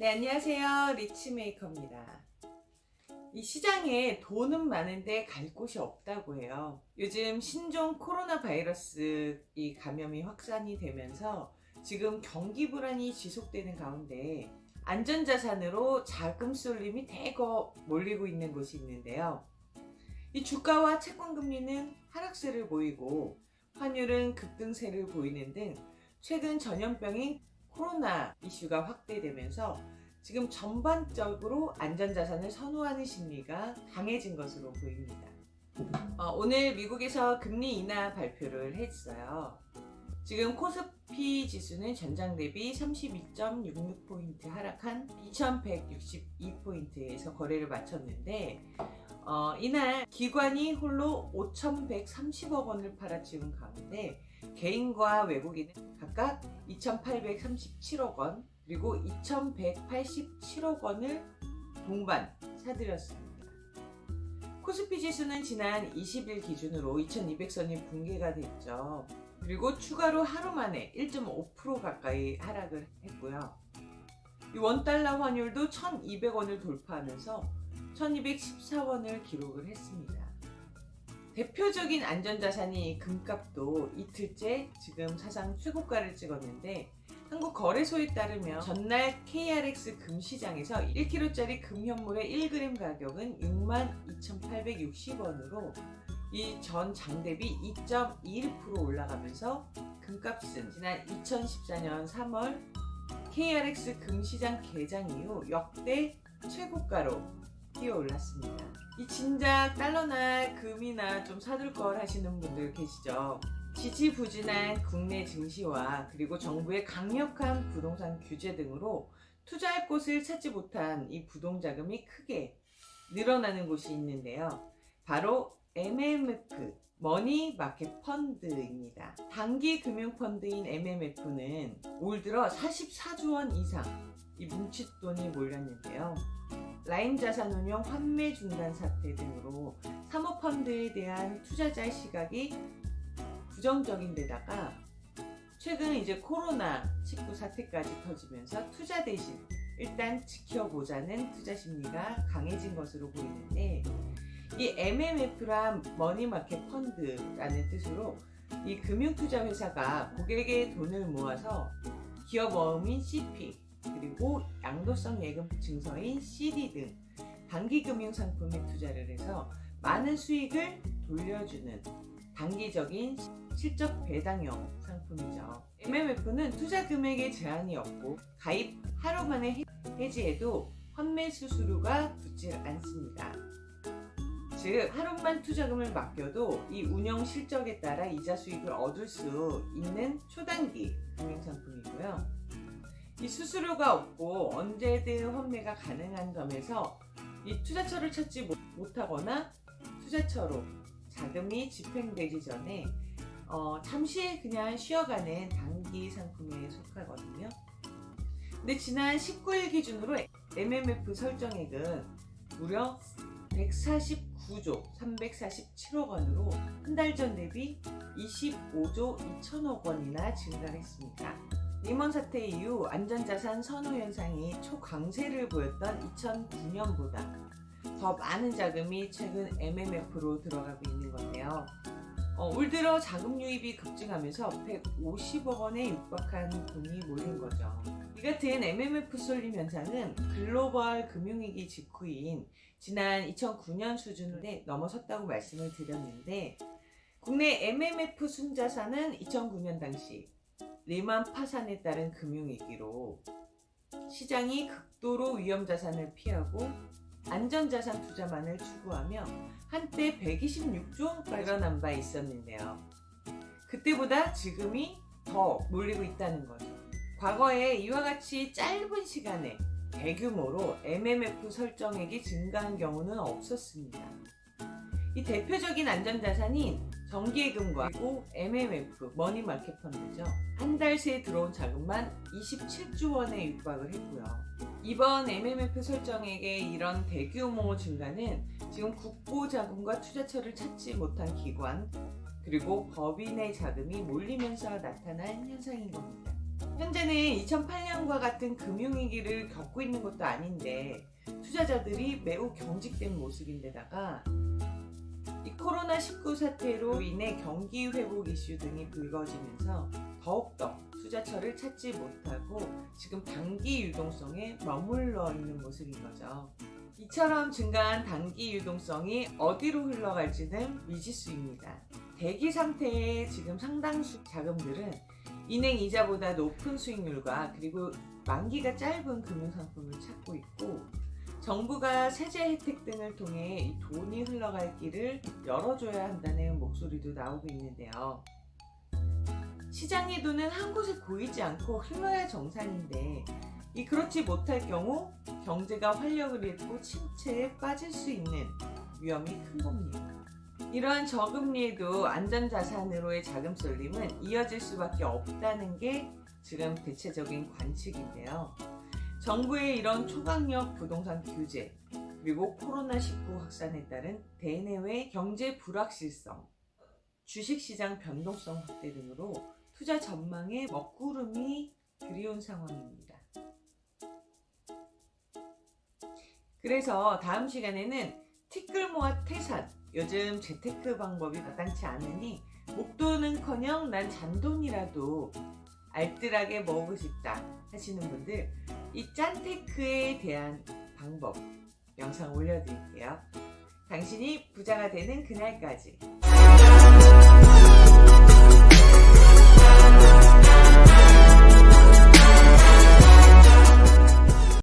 네, 안녕하세요. 리치메이커입니다. 이 시장에 돈은 많은데 갈 곳이 없다고 해요. 요즘 신종 코로나 바이러스 이 감염이 확산이 되면서 지금 경기 불안이 지속되는 가운데 안전자산으로 자금 쏠림이 대거 몰리고 있는 곳이 있는데요. 이 주가와 채권 금리는 하락세를 보이고 환율은 급등세를 보이는 등 최근 전염병인 코로나 이슈가 확대되면서 지금 전반적으로 안전자산을 선호하는 심리가 강해진 것으로 보입니다. 어, 오늘 미국에서 금리 인하 발표를 했어요. 지금 코스피 지수는 전장 대비 32.66포인트 하락한 2162포인트에서 거래를 마쳤는데 어, 이날 기관이 홀로 5,130억 원을 팔아치운 가운데 개인과 외국인은 각각 2,837억 원 그리고 2,187억 원을 동반 사들였습니다. 코스피 지수는 지난 20일 기준으로 2,200선이 붕괴가 됐죠. 그리고 추가로 하루 만에 1.5% 가까이 하락을 했고요. 이 원달러 환율도 1,200원을 돌파하면서 1214원을 기록을 했습니다. 대표적인 안전자산이 금값도 이틀째 지금 사상 최고가를 찍었는데 한국거래소에 따르면 전날 KRX 금시장에서 1kg짜리 금 현물의 1g 가격은 62,860원으로 이 전 장 대비 2.21% 올라가면서 금값은 지난 2014년 3월 KRX 금시장 개장 이후 역대 최고가로 뛰어올랐습니다. 이 진작 달러나 금이나 좀 사둘 걸 하시는 분들 계시죠? 지지부진한 국내 증시와 그리고 정부의 강력한 부동산 규제 등으로 투자할 곳을 찾지 못한 이 부동 자금이 크게 늘어나는 곳이 있는데요. 바로 MMF, 머니 마켓 펀드입니다. 단기 금융 펀드인 MMF는 올 들어 44조 원 이상 이 뭉칫돈이 몰렸는데요. 라인 자산 운용 환매 중단 사태 등으로 사모펀드에 대한 투자자의 시각이 부정적인 데다가 최근 이제 코로나 19 사태까지 터지면서 투자 대신 일단 지켜보자는 투자 심리가 강해진 것으로 보이는데 이 MMF란 머니마켓 펀드라는 뜻으로 이 금융투자 회사가 고객의 돈을 모아서 기업 어음인 CP 그리고 양도성 예금 증서인 CD 등 단기 금융 상품에 투자를 해서 많은 수익을 돌려주는 단기적인 실적 배당형 상품이죠. MMF는 투자 금액에 제한이 없고 가입 하루 만에 해지해도 환매 수수료가 붙지 않습니다. 즉 하루만 투자금을 맡겨도 이 운영 실적에 따라 이자 수익을 얻을 수 있는 초단기 금융 상품이고요. 이 수수료가 없고 언제든 환매가 가능한 점에서 이 투자처를 찾지 못하거나 투자처로 자금이 집행되기 전에 어, 잠시 그냥 쉬어가는 단기 상품에 속하거든요. 근데 지난 19일 기준으로 MMF 설정액은 무려 149조 347억 원으로 한 달 전 대비 25조 2천억 원이나 증가했습니다. 리먼 사태 이후 안전자산 선호 현상이 초강세를 보였던 2009년보다 더 많은 자금이 최근 MMF로 들어가고 있는 건데요. 어, 올 들어 자금 유입이 급증하면서 150억 원에 육박한 돈이 몰린 거죠. 이 같은 MMF 쏠림 현상은 글로벌 금융위기 직후인 지난 2009년 수준에 넘어섰다고 말씀을 드렸는데 국내 MMF 순자산은 2009년 당시 리만 파산에 따른 금융위기로 시장이 극도로 위험자산을 피하고 안전자산 투자만을 추구하며 한때 126조 원가 늘어난 바 있었는데요. 그때보다 지금이 더 몰리고 있다는 거죠. 과거에 이와 같이 짧은 시간에 대규모로 MMF 설정액이 증가한 경우는 없었습니다. 이 대표적인 안전자산인 정기예금과 그리고 MMF 머니마켓 펀드죠. 한 달 새에 들어온 자금만 27조 원에 육박을 했고요. 이번 MMF 설정액의 이런 대규모 증가는 지금 국고 자금과 투자처를 찾지 못한 기관 그리고 법인의 자금이 몰리면서 나타난 현상인 겁니다. 현재는 2008년과 같은 금융위기를 겪고 있는 것도 아닌데 투자자들이 매우 경직된 모습인데다가 이 코로나19 사태로 인해 경기 회복 이슈 등이 불거지면서 더욱더 투자처를 찾지 못하고 지금 단기 유동성에 머물러 있는 모습인 거죠. 이처럼 증가한 단기 유동성이 어디로 흘러갈지는 미지수입니다. 대기 상태의 지금 상당수 자금들은 은행 이자보다 높은 수익률과 그리고 만기가 짧은 금융상품을 찾고 있고 정부가 세제 혜택 등을 통해 이 돈이 흘러갈 길을 열어줘야 한다는 목소리도 나오고 있는데요. 시장의 돈은 한 곳에 고이지 않고 흘러야 정상인데 이 그렇지 못할 경우 경제가 활력을 잃고 침체에 빠질 수 있는 위험이 큰 겁니다. 이러한 저금리에도 안전자산으로의 자금 쏠림은 이어질 수밖에 없다는 게 지금 대체적인 관측인데요. 정부의 이런 초강력 부동산 규제, 그리고 코로나19 확산에 따른 대내외 경제 불확실성, 주식시장 변동성 확대 등으로 투자 전망에 먹구름이 들이온 상황입니다. 그래서 다음 시간에는 티끌 모아 태산, 요즘 재테크 방법이 마땅치 않으니 목돈은커녕 난 잔돈이라도 알뜰하게 먹고 싶다 하시는 분들 이 짠테크에 대한 방법 영상 올려드릴게요. 당신이 부자가 되는 그날까지